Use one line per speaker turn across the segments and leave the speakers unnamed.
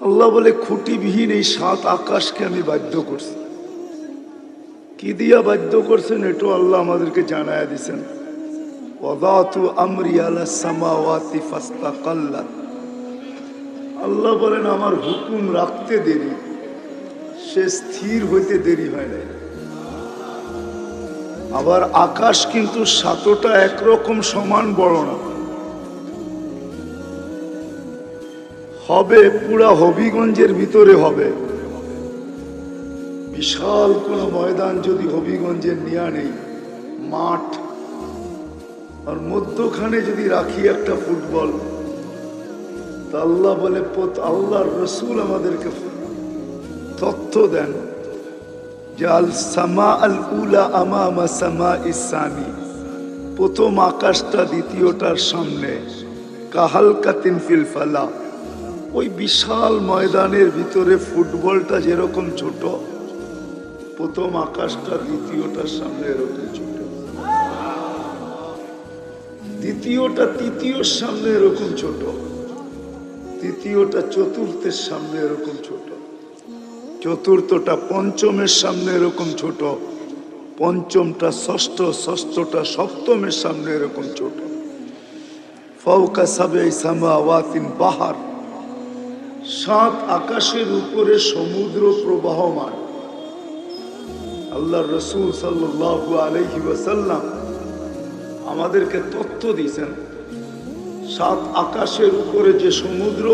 আল্লাহ বলে, খুঁটিবিহীন এই সাত আকাশকে আমি বাধ্য করছি। কি দিয়া বাধ্য করছেন এটাও আল্লাহ আমাদেরকে জানায় দিছেন। আল্লাহ বলেন, আমার হুকুম রাখতে দেরি, সে স্থির হইতে দেরি হয় না আবার আকাশ কিন্তু সাতটা একরকম সমান বড় না। হবে, পুরা হবিগঞ্জের ভিতরে হবে। বিশাল কোন ময়দান যদি হবিগঞ্জের নিয়া নেই, মাঠ। আর মধ্যখানে যদি রাখি একটা ফুটবল, তা আল্লাহ বলে পত আল্লাহর রসুল আমাদেরকে তথ্য দেন। যে আল সামা আল উলা আমা সামা ইসানি। প্রথম আকাশটা দ্বিতীয়টার সামনে। কাহাল কাতিন ফিল ফালা। ওই বিশাল ময়দানের ভিতরে ফুটবলটা যেরকম ছোট, প্রথম আকাশটা, দ্বিতীয়টার সামনে এরকম ছোট। দ্বিতীয়টা তৃতীয়র সামনে এরকম ছোট। তৃতীয়টা চতুর্থের সামনে এরকম ছোট। চতুর্থটা পঞ্চমের সামনে এরকম ছোট। পঞ্চমটা ষষ্ঠ, ষষ্ঠটা সপ্তমের সামনে এরকম ছোট। ফৌকা সাবে সামাওয়াতিন বাহার। সাত আকাশের উপরে সমুদ্র প্রবাহমান। আল্লাহ রসুল সাল্লাল্লাহু আলাইহি ওয়াসাল্লাম আমাদেরকে তথ্য দিয়েছেন, সাত আকাশের উপরে যে সমুদ্র,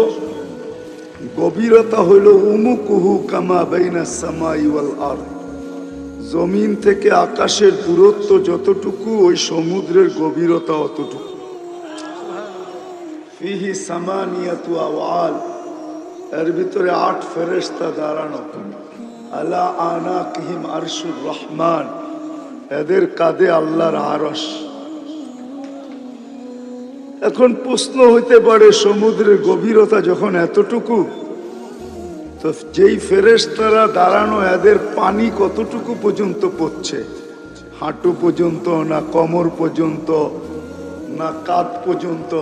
গভীরতা হইল উমুকুহু কামা বাইনা সামাই আরদ। জমিন থেকে আকাশের দূরত্ব যতটুকু, ওই সমুদ্রের গভীরতা অতটুকু। ফিহি সামানিয়াতু আওয়াল এর ভিতরে আট ফেরেশতা দাঁড়ানো। আলা আনা কিহিম আরশুর রহমান। এদের কাঁধে আল্লাহর আরস এখন প্রশ্ন হইতে পারে, সমুদ্রের গভীরতা যখন এতটুকু, তো যেই ফেরেশতারা দাঁড়ানো, এদের পানি কতটুকু পর্যন্ত পড়ছে? হাঁটু পর্যন্ত, না কমর পর্যন্ত, না কাঁধ পর্যন্ত?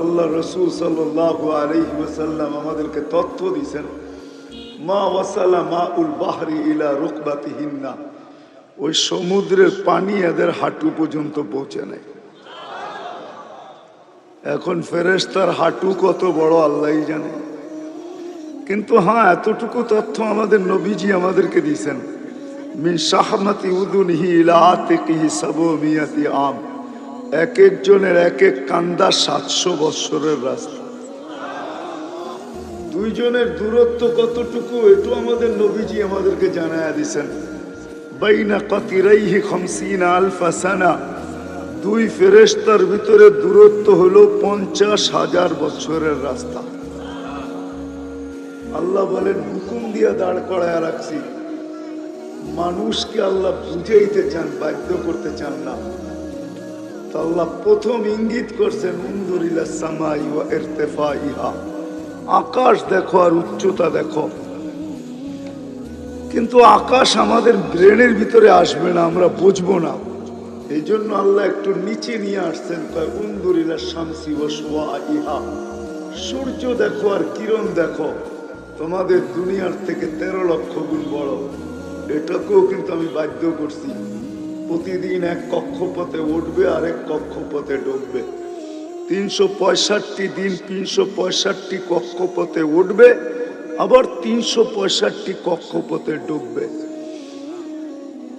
আল্লাহ রসুল সাল্লাহ আলাইহি ওয়াসাল্লাম আমাদেরকে তথ্য দিছেন মা ওয়াসালা মা উল বাহরি ইলা রুকবাতিহিন্না। ওই সমুদ্রের পানি এদের হাঁটু পর্যন্ত পৌঁছে নেয়। এখন ফেরেশতার হাঁটু কত বড় আল্লাহই জানে। কিন্তু হ্যাঁ এতটুকু তথ্য আমাদের নবীজি আমাদেরকে দিয়েছেন, মিন শাহমাতি উদুনহি ইলা আতিকিহি সাবু মিয়াতি আম। এক একজনের এক এক কান্দা সাতশো বৎসরের রাস্তা। দুইজনের দূরত্ব কতটুকু, এটু আমাদের নবীজি আমাদেরকে জানায়া দিছেন। বাইনা কতিরাইহি খমসিনা আলফা সানা। দুই ফেরেশতার ভিতরে দূরত্ব হলো পঞ্চাশ হাজার বছরের রাস্তা। আল্লাহ বলেন, হুকুম দিয়া দাঁড় করায় রাখছি। মানুষকে আল্লাহ বুঝাইতে চান, বাধ্য করতে চান না। আল্লাহ প্রথম ইঙ্গিত করছেন ইহা আকাশ দেখো আর উচ্চতা দেখো। কিন্তু আকাশ আমাদের ব্রেনের ভিতরে আসবে না, আমরা বুঝব না। এই জন্য আল্লাহ একটু নিচে নিয়ে আসছেন, কয় উন্দুরিলা শামসি ও সোয়া ইহা সূর্য দেখো আর কিরণ দেখো। তোমাদের দুনিয়ার থেকে তেরো লক্ষ গুণ বড়। এটাকেও কিন্তু আমি বাধ্য করছি। প্রতিদিন এক কক্ষপথে উঠবে আর এক কক্ষপথে ডুববে। তিনশো পঁয়ষট্টি দিন তিনশো পঁয়ষট্টি কক্ষপথে উঠবে, আবার তিনশো পঁয়ষট্টি কক্ষপথে ডুববে।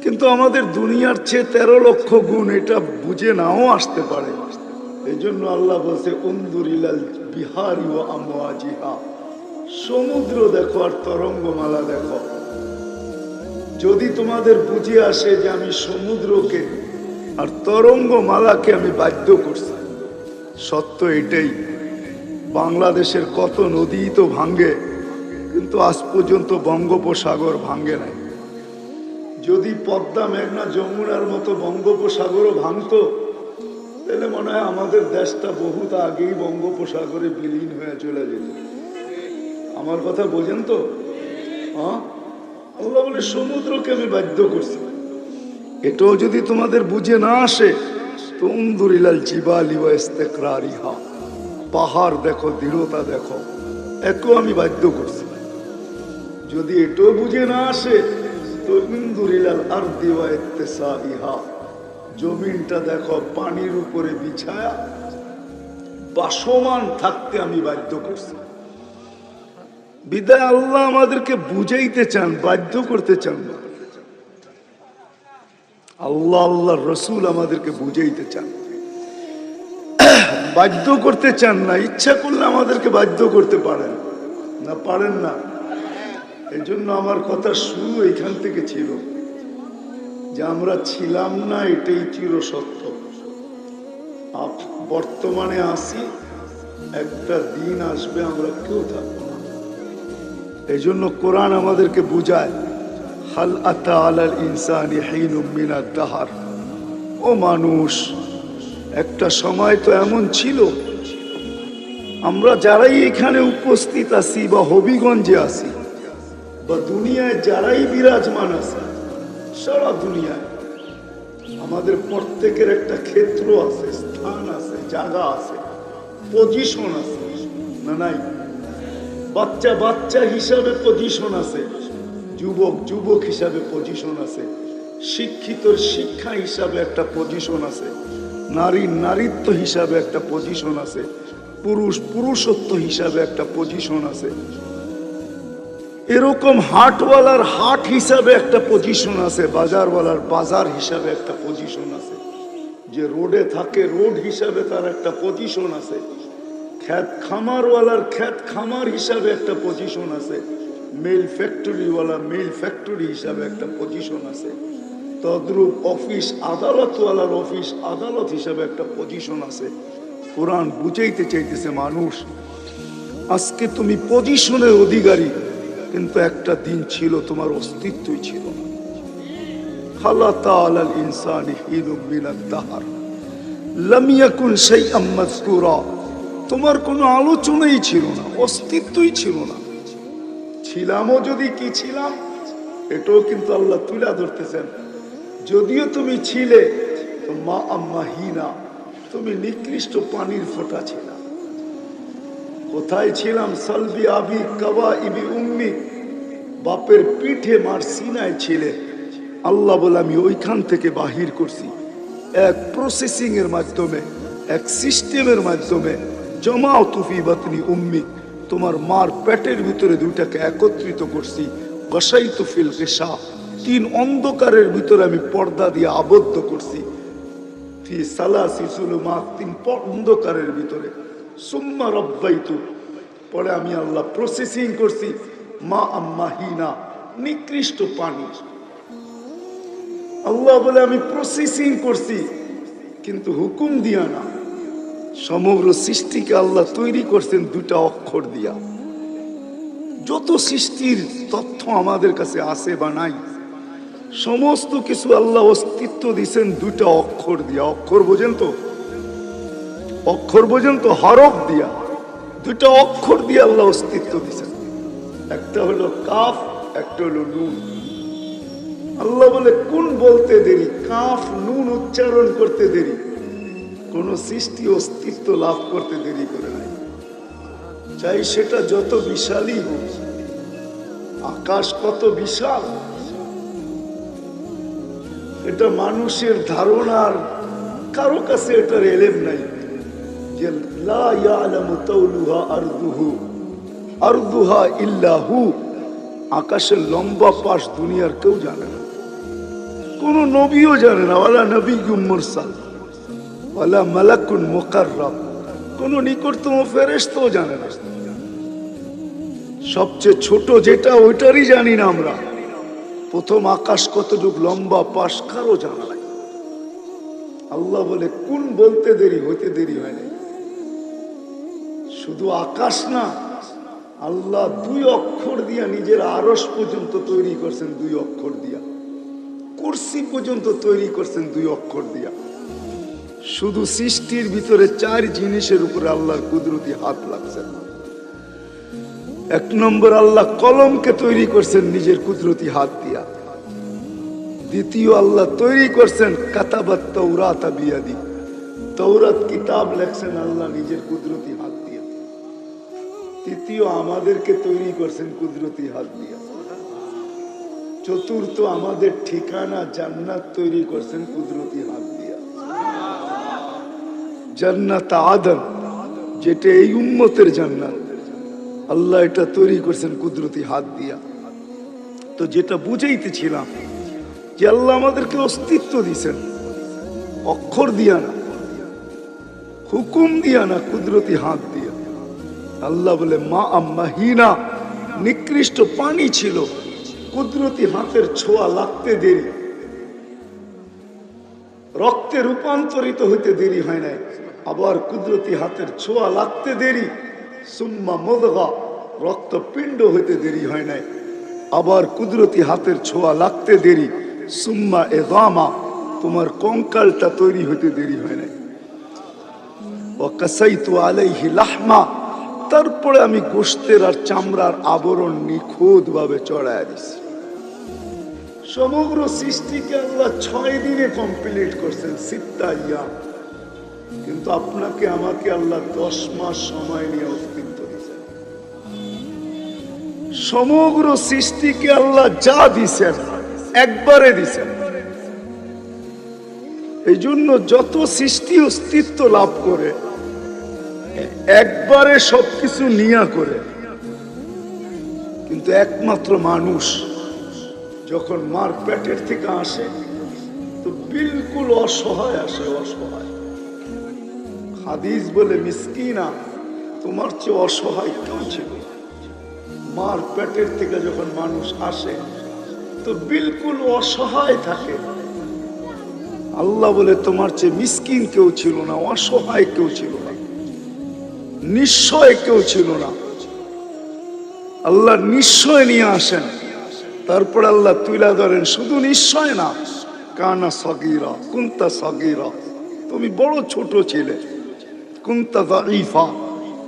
কিন্তু আমাদের দুনিয়ার চেয়ে তেরো লক্ষ গুণ এটা বুঝে নাও আসতে পারে। এই জন্য আল্লাহ বলছে, উন্দুরিলাল বিহারি ও আমাজিহা সমুদ্র দেখো আর তরঙ্গমালা দেখো। যদি তোমাদের বুঝে আসে যে আমি সমুদ্রকে আর তরঙ্গ মালাকে আমি বাধ্য করছি, সত্য এটাই, বাংলাদেশের কত নদী তো ভাঙ্গে কিন্তু আজ পর্যন্ত বঙ্গোপসাগর ভাঙ্গে নাই। যদি পদ্মা, মেঘনা, যমুনার মতো বঙ্গোপসাগরও ভাঙতো, তাহলে মনে হয় আমাদের দেশটা বহুত আগেই বঙ্গোপসাগরে বিলীন হয়ে চলে যেত। আমার কথা বোঝেন তো? হ্যাঁ? আল্লাহ বলে, সমুদ্রকে আমি বাধ্য করছি। এটাও যদি তোমাদের বুঝে না আসে তো উন্দুরিলাল জিবালি ও ইস্তেকরারিহা। পাহাড় দেখো, দৃঢ়তা দেখো, একও আমি বাধ্য করছি। যদি এটাও বুঝে না আসে তো ইন্দুরিলাল আর দেওয়া ইহা জমিনটা দেখো, পানির উপরে বিছায়া, বাসমান থাকতে আমি বাধ্য করছি। বিদায় আল্লাহ আমাদেরকে বুঝাইতে চান, বাধ্য করতে চান। আল্লাহ আল্লাহ রসুল আমাদেরকে বুঝাইতে চান। বাধ্য করতে চান না, ইচ্ছা করলে আমাদেরকে বাধ্য করতে পারেন। না পারেন না। এই জন্য আমার কথা শুরু এখান থেকে ছিল যে আমরা ছিলাম না, এটাই চির সত্য। বর্তমানে আসি, একটা দিন আসবে, আমরা কেউ থাকব এই জন্য কোরআন আমাদেরকে বুঝায় দাহার। ও মানুষ, একটা সময় তো এমন ছিল, আমরা যারাই এখানে উপস্থিত আছি বা হবিগঞ্জে আছি, বা দুনিয়ায় যারাই বিরাজমান আছে, সারা দুনিয়ায় আমাদের প্রত্যেকের একটা ক্ষেত্র আছে, স্থান আছে, জায়গা আছে পজিশন আছে। না, নাই। বাচ্চা বাচ্চা হিসাবে পজিশন আছে। যুবক যুবক হিসাবে পজিশন আছে। শিক্ষিত শিক্ষা হিসাবে একটা পজিশন আছে। নারী নারীত্ব হিসাবে একটা পজিশন আছে। পুরুষ পুরুষত্ব হিসাবে একটা পজিশন আছে। এরকম হাটওয়ালার হাট হিসাবে একটা পজিশন আছে, বাজারওয়ালার বাজার হিসাবে একটা পজিশন আছে। যে রোডে থাকে, রোড হিসাবে তার একটা পজিশন আছে। খ্যাত খামারওয়ালার খ্যাত খামার হিসাবে একটা পজিশন আছে। মেল ফ্যাক্টরিওয়ালা মেল ফ্যাক্টরি হিসাবে একটা পজিশন আছে। তদ্রূপ অফিস আদালতওয়ালার অফিস আদালত হিসাবে একটা পজিশন আছে। কোরআন বুঝাইতে চাইতেছে মানুষ, আজকে তুমি পজিশনের অধিকারী, কিন্তু একটা দিন ছিল তোমার অস্তিত্বই ছিল না। ইনসানি হিনুম মিনাদ দাহার, লাম ইয়াকুন শাইআম মাযকুরা। তোমার কোনো আলোচনাই ছিল না, অস্তিত্বই ছিল না। ছিলামও যদি কি ছিলাম, এটাও কিন্তু আল্লাহ তুলে ধরতেছেন। যদিও তুমি ছিলে, তো মা আম্মা হিনা, তুমি নিকৃষ্ট পানির ফোঁটা ছিলা। কোথায় ছিলাম, সালবি আবি কাবা ইবি উম্মি, বাপের পিঠে মার সিনায় ছিলে। আল্লাহ বলে, আমি ওইখান থেকে বাহির করছি। এক প্রসেসিং এর মাধ্যমে, এক সিস্টেমের মাধ্যমে জমাও তুফি বাতনি উম্মি, তোমার মার পেটের ভিতরে দুইটাকে একত্রিত করছি। বসাই তুফিল কেশা তিন অন্ধকারের ভিতরে আমি পর্দা দিয়ে আবদ্ধ করছি। ফি সালাসি সুলুমাত তিন অন্ধকারের ভিতরে। সুম্মা রব্বাইতু, পরে আমি আল্লাহ প্রসেসিং করছি। মা আম্মা হিনা, নিকৃষ্ট পানি। আল্লাহ বলে আমি প্রসেসিং করছি, কিন্তু হুকুম দিয়া না। সমগ্র সৃষ্টিকে আল্লাহ তৈরি করছেন দুটা অক্ষর দিয়া। যত সৃষ্টির তথ্য আমাদের কাছে আছে বা নাই, সমস্ত কিছু আল্লাহ অস্তিত্ব দিছেন দুটা অক্ষর দিয়া। অক্ষর বোঝেন তো? অক্ষর বোঝেন তো? হরফ দিয়া। দুটা অক্ষর দিয়ে আল্লাহ অস্তিত্ব দিছেন। একটা হলো কাফ, একটা হলো নুন। আল্লাহ বলে, কোন বলতে দেরি? কাফ, নুন উচ্চারণ করতে দেরি? কোন সৃষ্টি অস্তিত্ব লাভ করতে দেরি করে নাই। চাই সেটা যত বিশালই হোক, আকাশ কত বিশাল, এটা মানুষের ধারণার কারও কাছে এটার এলেম নাই যে আরদুহু ইল্লাহু, আকাশের লম্বা পাশ দুনিয়ার কেউ জানে না। কোন নবীও জানে না, ওয়ালা নবী মুরসাল। ওয়ালা মালাকুন কোন নিকটতম ফেরেশতাও জানে না। সবচেয়ে ছোট যেটা, ওইটারই জানি না আমরা। প্রথম আকাশ কতটুক লম্বা, পাশ কারও জানা নাই। আল্লাহ বলে, কোন বলতে দেরি, হইতে দেরি হয় নাই শুধু আকাশ না, আল্লাহ দুই অক্ষর দিয়া নিজের আরস পর্যন্ত তৈরি করছেন দুই অক্ষর দিয়া। কুরসি পর্যন্ত তৈরি করছেন দুই অক্ষর দিয়া। শুধু সৃষ্টির ভিতরে চার জিনিসের উপরে আল্লাহর কুদরতি হাত লাগছে এক নম্বর, আল্লাহ কলমকে তৈরি করছেন নিজের কুদরতি হাত দিয়া। দ্বিতীয়, আল্লাহ তৈরি করছেন কাতাবাত তৌরাত বিয়াদি। তৌরাত কিতাব লেখছেন আল্লাহ নিজের কুদরতি হাত দিয়া। তৃতীয়, আমাদেরকে তৈরি করছেন কুদরতি হাত দিয়া। চতুর্থ, আমাদের ঠিকানা জান্নাত তৈরি করছেন কুদরতি হাত জান্নাত আদম, যেটা এই উম্মতের জান্নাত। আল্লাহ এটা তৈরি করছেন কুদরতি হাত দিয়া। তো যেটা বুঝাইতেছিলাম যে আল্লাহ আমাদেরকে অস্তিত্ব দিছেন, অক্ষর দিয়া না, হুকুম দিয়া না, কুদরতি হাত দিয়া। আল্লাহ বলে, মা আম্মাহিনা নিকৃষ্ট পানি ছিল, কুদরতি হাতের ছোঁয়া লাগতে দেরি। রক্তে রূপান্তরিত হইতে দেরি হয় নাই। আবার কুদরতি হাতের ছোঁয়া লাগতে দেরি। সুম্মা মদগা, রক্তপিণ্ড হইতে দেরি হয় নাই। আবার কুদরতি হাতের ছোঁয়া লাগতে দেরি। সুম্মা এদামা তোমার কঙ্কালটা তৈরি হইতে দেরি হয় নাই। আলাইহি লাহমা, তারপরে আমি গোস্তের আর চামড়ার আবরণ নিখুঁত ভাবে চড়ায় দিছি। সমগ্র সৃষ্টিকে আল্লাহ ছয় দিনে কমপ্লিট করছেন, সিত্তা ইয়া কিন্তু আপনাকে আমাকে আল্লাহ দশ মাস সময় নিয়ে অস্তিত্ব দিয়েছেন। সমগ্র সৃষ্টিকে আল্লাহ যা দিছেন একবারে দিছেন এই জন্য যত সৃষ্টি অস্তিত্ব লাভ করে, একবারে সবকিছু নিয়া করে, কিন্তু একমাত্র মানুষ যখন মার পেটের থেকে আসে, তো বিলকুল অসহায় আসে, অসহায়। হাদিস বলে, মিসকিনা, তোমার চেয়ে অসহায় কেউ ছিল। মার পেটের থেকে যখন মানুষ আসে, তো বিলকুল অসহায় থাকে। আল্লাহ বলে, তোমার চেয়ে মিসকিন কেউ ছিল না, অসহায় কেউ ছিল না নিশ্চয় কেউ ছিল না। আল্লাহ নিশ্চয় নিয়ে আসেন। তারপর আল্লাহ তুইলা ধরেন, শুধু নিশ্চয় না, কানা সগিরা, কুন্তা সগিরা, তুমি বড় ছোট ছিলে।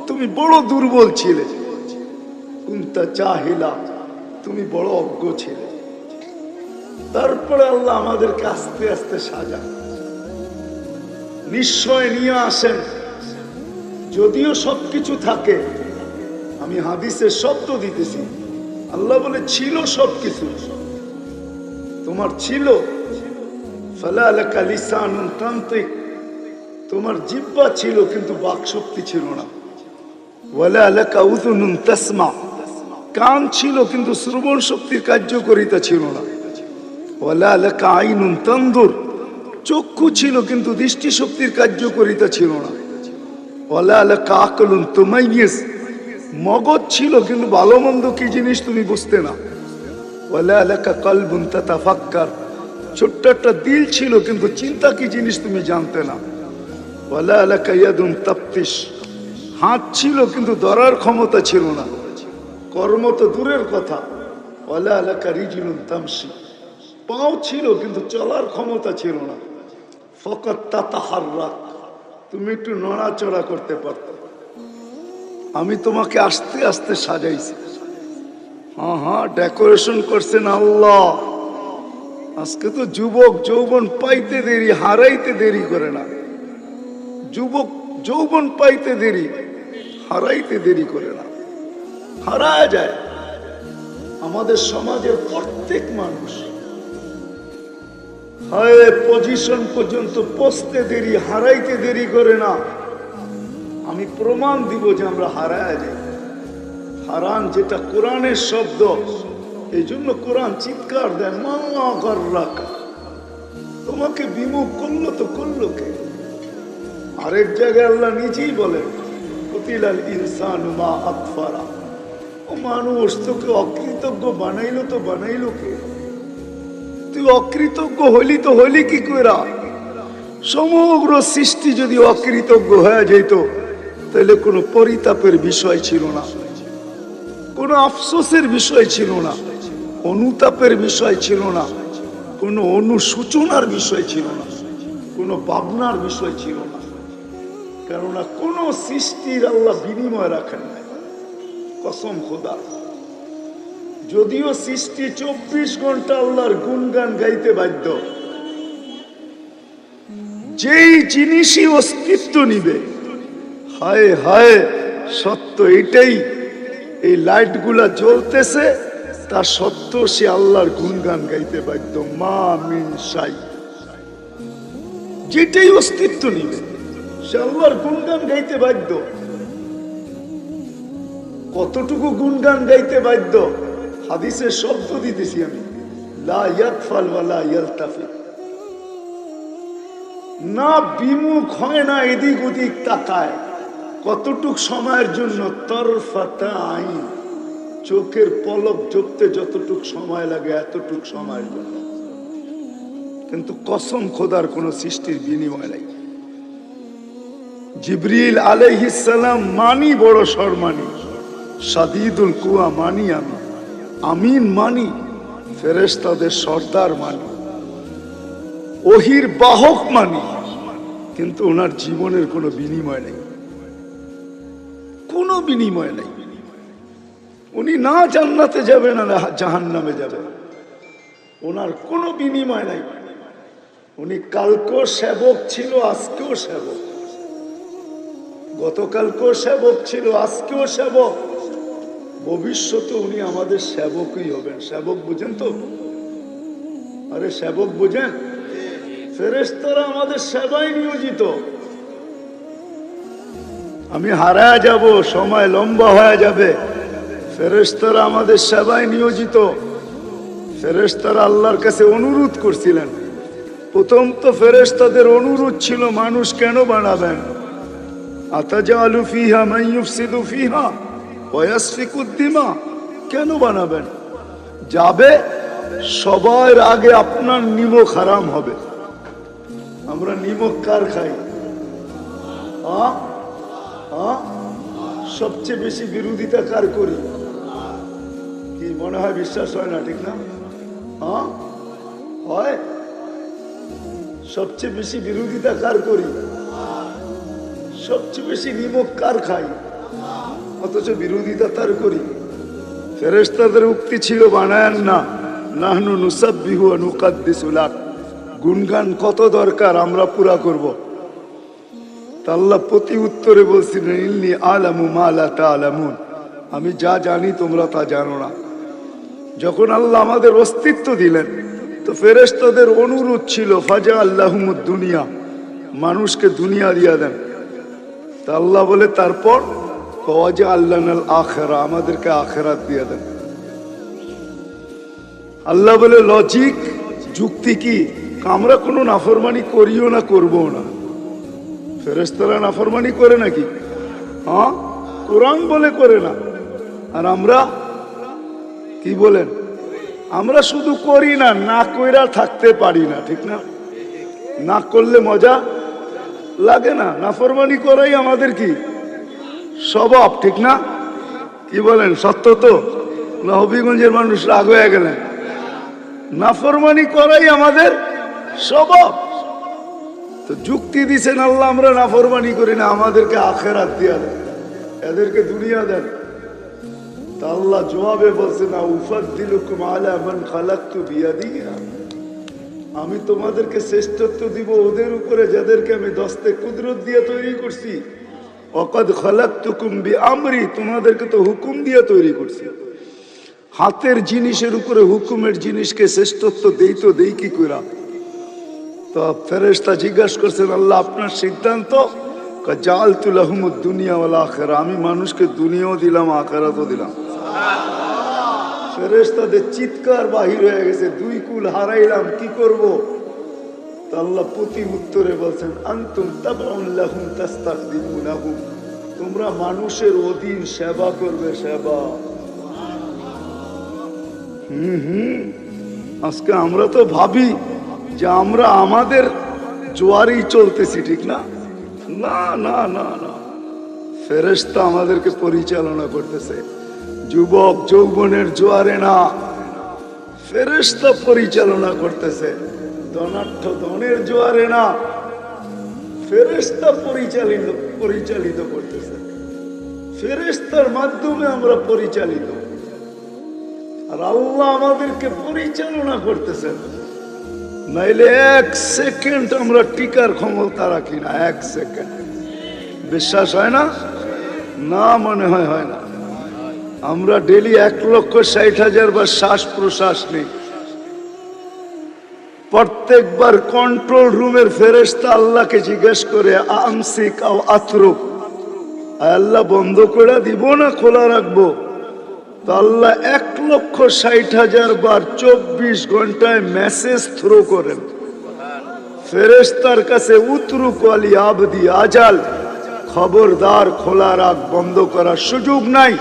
তুমি বড় দুর্বল ছিলে। কুন্তা চাহিলা তুমি বড় অজ্ঞ ছিলে। তারপরে আল্লাহ আমাদেরকে আস্তে আস্তে সাজা। নিশ্চয় নিয়ে আসেন। যদিও সবকিছু থাকে, আমি হাদিসের শব্দ দিতেছি। আল্লাহ বলে, ছিল সবকিছু। তোমার ছিল? ফালালাকা লিসানুন তান্ত্রিক তোমার জিব্বা ছিল, কিন্তু বাক শক্তি ছিল না। তাসমা। কান ছিল, কিন্তু শ্রবণ শক্তির কার্যকরিতা ছিল না। ওয়ালা আলাকা আইনুন তানদুর চক্ষু ছিল, কিন্তু দৃষ্টি শক্তির কার্যকরিতা ছিল না। ওয়ালা আলাকা আকলুন তুমাইয়িস মগজ ছিল, কিন্তু ভালো মন্দ কি জিনিস তুমি বুঝতে না। ওয়ালা আলাকা কলবুন তাতাফাক্কার। ছোট্ট একটা দিল ছিল, কিন্তু চিন্তা কি জিনিস তুমি জানতে না। ওয়ালা আলাকা ইয়াদুন তাফতিশ। হাত ছিল কিন্তু ধরার ক্ষমতা ছিল না। কর্ম তো দূরের কথা। ওয়ালা আলাকা রিজিলুন তামসি পাও ছিল কিন্তু চলার ক্ষমতা ছিল না। ফকত তাতাহার রাখ তুমি একটু নড়াচড়া করতে পারতো। আমি তোমাকে আস্তে আস্তে সাজাইছি। হ্যাঁ হ্যাঁ ডেকোরেশন করছেন আল্লাহ। আজকে তো যুবক যৌবন পাইতে দেরি, হারাইতে দেরি করে না। যুবক যৌবন পাইতে দেরি, হারাইতে দেরি করে না। হারায় যায়। আমাদের সমাজের প্রত্যেক মানুষ হয় পজিশন পর্যন্ত পৌঁছতে দেরি, হারাইতে দেরি করে না। আমি প্রমাণ দিব যে আমরা হারায় যাই। হারান যেটা কোরআনের শব্দ এই জন্য কোরআন চিৎকার দেন মা রাখা। তোমাকে বিমুখ করল তো করল কে? আরেক জায়গায় আল্লাহ নিজেই বলেন, কতিলাল ইনসান মা আতফারা ও মানুষ, তোকে অকৃতজ্ঞ বানাইলো তো বানাইলো কে? তুই অকৃতজ্ঞ হলি তো হলি কি কইরা? সমগ্র সৃষ্টি যদি অকৃতজ্ঞ হয়ে যেত, তাহলে কোনো পরিতাপের বিষয় ছিল না, কোনো আফসোসের বিষয় ছিল না, অনুতাপের বিষয় ছিল না, কোনো অনুসূচনার বিষয় ছিল না, কোনো ভাবনার বিষয় ছিল না। কেননা কোনো সৃষ্টির আল্লাহ বিনিময় রাখেন না কসম খোদা। যদিও সৃষ্টি চব্বিশ ঘণ্টা আল্লাহর গুনগান গাইতে বাধ্য, যেই জিনিসই অস্তিত্ব নিবে, হায় হায়, সত্য এটাই। এই লাইটগুলা জ্বলতেছে তা সত্য সে আল্লাহর গুণগান গাইতে বাধ্য। মা মিন সাই যেটাই অস্তিত্ব নিবে। সে আল্লাহর গাইতে বাধ্য। কতটুকু গুণগান গাইতে বাধ্য, হাদিসের শব্দ দিতেছি আমি। না বিমুখ হয় না এদিক ওদিক তাকায়। কতটুক সময়ের জন্য আইন। চোখের পলক জপতে যতটুক সময় লাগে এতটুক সময়ের জন্য। কিন্তু কসম খোদার কোন সৃষ্টির বিনিময় নাই। জিবরিল আলাইহিসালাম মানি বড় সম্মানী সাদিদুল কুয়া মানি আমি। আমিন মানি, ফেরেশতাদের সর্দার মানি। ওহির বাহক মানি, কিন্তু ওনার জীবনের কোনো বিনিময় নেই। কোনো বিনিময় নেই। উনি না জান্নাতে যাবে, না জাহান নামে যাবে। ওনার কোনো বিনিময় নাই। উনি কালকেও সেবক ছিল, আজকেও সেবক। গতকালকেও সেবক ছিল, আজকেও সেবক। ভবিষ্যতে উনি আমাদের সেবকই হবেন। সেবক বুঝেন তো? আরে সেবক বুঝেন? ফেরেশতারা আমাদের সেবায় নিয়োজিত। আমি হারায় যাব, সময় লম্বা হয়ে যাবে। ফেরেশতারা আমাদের সেবায় নিয়োজিত। ফেরেশতারা আল্লাহর কাছে অনুরোধ করছিলেন। প্রথম তো ফেরেশতাদের অনুরোধ ছিল, মানুষ কেন বানাবেন? আতাজালু ফিহা মান ইউফসিদু ফিহা ওয়া ইয়াসফিকুদ দিমা। কেন বানাবেন? যাবে, সবার আগে আপনার নিমক হারাম হবে। আমরা নিমক কার খাই? সবচেয়ে বেশি বিরোধিতা কার করি? কি মনে হয় বিশ্বাস হয় না, ঠিক না? হয়? সবচেয়ে বেশি বিরোধিতা কার করি? সবচেয়ে বেশি নিমক কার খাই? অথচ বিরোধিতা তার করি। ফেরেশতাদের উক্তি ছিল বানায়ান না। নাহনু নুসাব্বিহু ওয়া নুকাদ্দিসু লাক। গুণগান কত দরকার আমরা পুরা করব। তা আল্লাহ প্রতি উত্তরে বলছিলেন, ইন্নি আলামু মালা তা আলামুন আমি যা জানি তোমরা তা জানো না। যখন আল্লাহ আমাদের অস্তিত্ব দিলেন, তো ফেরেশতাদের অনুরোধ ছিল ফাজা আল্লাহমুদ দুনিয়া। মানুষকে দুনিয়া দিয়া দেন। তা আল্লাহ বলে, তারপর কওয়াজা আল্লাহ আখেরা, আমাদেরকে আখেরাত দিয়ে দেন। আল্লাহ বলে লজিক যুক্তি কি? আমরা কোনো নাফরমানি করিও না করব না। ফেরেস্তারা নাফরমানি করে নাকি? হ্যাঁ? কোরআন বলে করে না। আর আমরা কি বলেন? আমরা শুধু করি না না কইরা থাকতে পারি না, ঠিক না? না করলে মজা লাগে না, নাফরমানি করাই আমাদের কি? স্বভাব, ঠিক না? কি বলেন, সত্য তো? না, হবিগঞ্জের মানুষ রাগ হয়ে গেলেন নাফরমানি করাই আমাদের স্বভাব। তো যুক্তি দিছেন আল্লাহ, আমরা নাফরমানি করি না, আমাদেরকে আখেরাত দিয়া দেন, এদেরকে দুনিয়া দেন। তা আল্লাহ জবাবে বলছে, না উফাদ উফাদ্দিলুকুম আলা মান খালাকতু বিয়াদিয়া আমি তোমাদেরকে শ্রেষ্ঠত্ব দিব, ওদের উপরে যাদেরকে আমি দস্তে কুদরত দিয়ে তৈরি করছি। অকদ বি আমরি তোমাদেরকে তো হুকুম দিয়ে তৈরি করছি। হাতের জিনিসের উপরে হুকুমের জিনিসকে শ্রেষ্ঠত্ব দেই তো দেই কি কইরা। তো ফেরেশতা জিজ্ঞাসা করছেন, আল্লাহ আপনার সিদ্ধান্ত? জাল তুলাহমুদ দুনিয়া ওয়ালা আখেরা আমি মানুষকে দুনিয়াও দিলাম, আখেরাতও দিলাম। ফেরেশতাদের চিৎকার বাহির হয়ে গেছে, দুই কুল হারাইলাম, কি করব? আল্লাহ প্রতি উত্তরে বলছেন, আন্তুম তাবাউল্লাহুম তাস্তাখদিমুনাহুম তোমরা মানুষের অধীন সেবা করবে, সেবা। হুম হুম। আজকে আমরা তো ভাবি যে আমরা আমাদের জোয়ারেই চলতেছি, ঠিক না? না না না না। ফেরেশতা আমাদেরকে পরিচালনা করতেছে। যুবক যৌবনের জোয়ারে না। ফেরেশতা পরিচালনা করতেছে। ধনাঢ্য ধনের জোয়ারে না। ফেরেশতা পরিচালিত পরিচালিত করতেছে। ফেরেশতার মাধ্যমে আমরা পরিচালিত। আর আল্লাহ আমাদেরকে পরিচালনা করতেছেন। নাইলে এক সেকেন্ড আমরা টিকার ক্ষমতা রাখি না, এক সেকেন্ড। বিশ্বাস হয় না? না মনে হয় হয় না। আমরা ডেলি এক লক্ষ ষাট হাজার বার শ্বাস প্রশ্বাস নেই। প্রত্যেকবার কন্ট্রোল রুমের ফেরেস্তা আল্লাহকে জিজ্ঞেস করে আমসিক আও আতরুক? আল্লাহ, বন্ধ করে দিব না খোলা রাখব? আল্লাহ এক লক্ষ ষাট হাজার বার চব্বিশ ঘন্টায় মেসেজ থ্রো করেন। ফেরেস্তার কাছে, উতরুক আলী আবদি, আজাল। খবরদার, খোলা রাখ, বন্ধ করার সুযোগ নাই।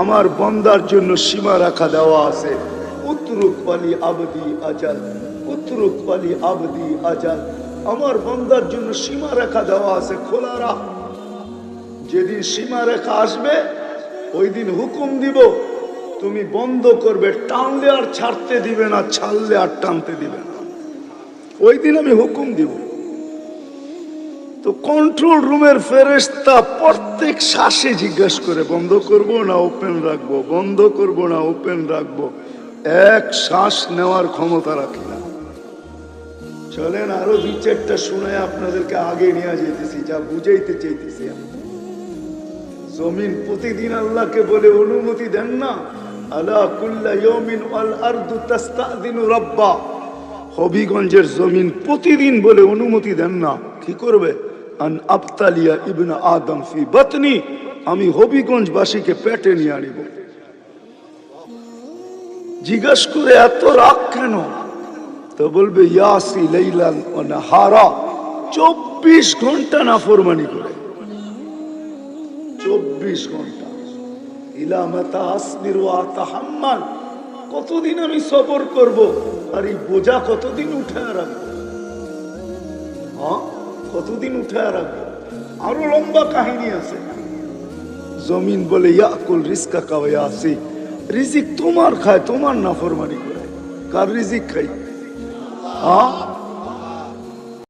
আমার বন্দার জন্য সীমা রাখা দেওয়া আছে। উতরুক আলী আবদি আজাল, উতরুক আলী আবদি আজাল। আমার বন্দার জন্য সীমা রেখা দেওয়া আছে খোলা রাখ। যেদিন সীমা রেখা আসবে, ওই দিন হুকুম দিব। তুমি বন্ধ করবে, টানলে আর ছাড়তে দিবে না, ছাড়লে আর টানতে দিবে না। ওই দিন আমি হুকুম দিব। তো কন্ট্রোল রুমের ফেরেস্তা প্রত্যেক শ্বাসে জিজ্ঞাসা করে, বন্ধ করব না ওপেন রাখব? বন্ধ করব না ওপেন রাখব? এক শ্বাস নেওয়ার ক্ষমতা রাখি না। চলেন আরও দুই চারটা শুনে আপনাদেরকে আগে নিয়ে যেতেছি যা বুঝাইতে চাইতেছি জমিন প্রতিদিন আল্লাহকে বলে অনুমতি দেন না। আলা কুল্লা ইয়াউমিন ওয়াল আরদু তাস্তাদিনু রাব্বা। হবিগঞ্জের জমিন প্রতিদিন বলে অনুমতি দেন না। কি করবে? আন আবতালিয়া ইবনা আদম ফি বাতনি, আমি হবিগঞ্জবাসীকে পেটে নিয়ে আনিব। জিজ্ঞাস করে, এত রাগ কেন? তো বলবে, ইয়াসি লাইলান ও নাহারা, চব্বিশ ঘণ্টা না নাফরমানি করে। চব্বিশ ঘণ্টা। ইলামাতা আসবির ওয়া তাহাম্মাল কতদিন আমি সবর করব, আর এই বোঝা কতদিন উঠে রাখব? হ্যাঁ? কতদিন উঠে রাখবে আরও লম্বা কাহিনী আছে। জমিন বলে ইয়াকুল রিস্কা কাওয়া আছে রিজিক তোমার খায়, তোমার নাফরমানি করে। কার রিজিক খাই? হ্যাঁ